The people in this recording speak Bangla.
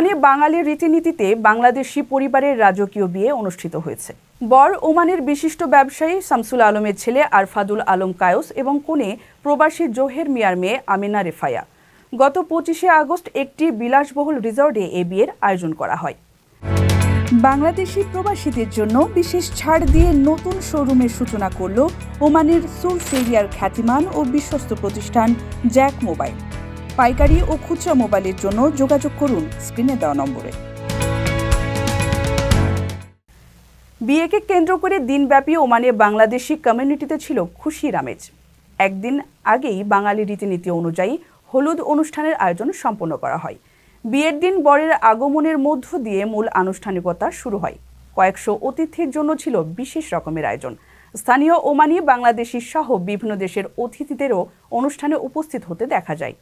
ওমানে বাঙালি রীতিনীতিতে বাংলাদেশি পরিবারের রাজকীয় বিয়ে অনুষ্ঠিত হয়েছে। বর ওমানের বিশিষ্ট ব্যবসায়ী শামসুল আলমের ছেলে আরফাদুল আলম কায়স এবং কনে প্রবাসী জোহের মিয়ার মেয়ে আমিনা রেফায়া গত পঁচিশে আগস্ট একটি বিলাসবহুল রিসর্টে এ বিয়ের আয়োজন করা হয়। বাংলাদেশি প্রবাসীদের জন্য বিশেষ ছাড় দিয়ে নতুন শোরুমের সূচনা করল ওমানের সুল ফেরিয়ার খ্যাতিমান ও বিশ্বস্ত প্রতিষ্ঠান জ্যাক মোবাইল। পাইকারি ও খুচরা মোবাইলের জন্য যোগাযোগ করুন স্ক্রিনে দেওয়া নম্বরে। বিয়েকে কেন্দ্র করে দিনব্যাপী ওমানে বাংলাদেশি কমিউনিটিতে ছিল খুশির আমেজ। একদিন আগেই বাঙালি রীতিনীতি অনুযায়ী হলুদ অনুষ্ঠানের আয়োজন সম্পন্ন করা হয়। বিয়ের দিন বরের আগমনের মধ্য দিয়ে মূল আনুষ্ঠানিকতা শুরু হয়। কয়েকশো অতিথির জন্য ছিল বিশেষ রকমের আয়োজন। স্থানীয় ওমানি বাংলাদেশি সহ বিভিন্ন দেশের অতিথিদেরও অনুষ্ঠানে উপস্থিত হতে দেখা যায়।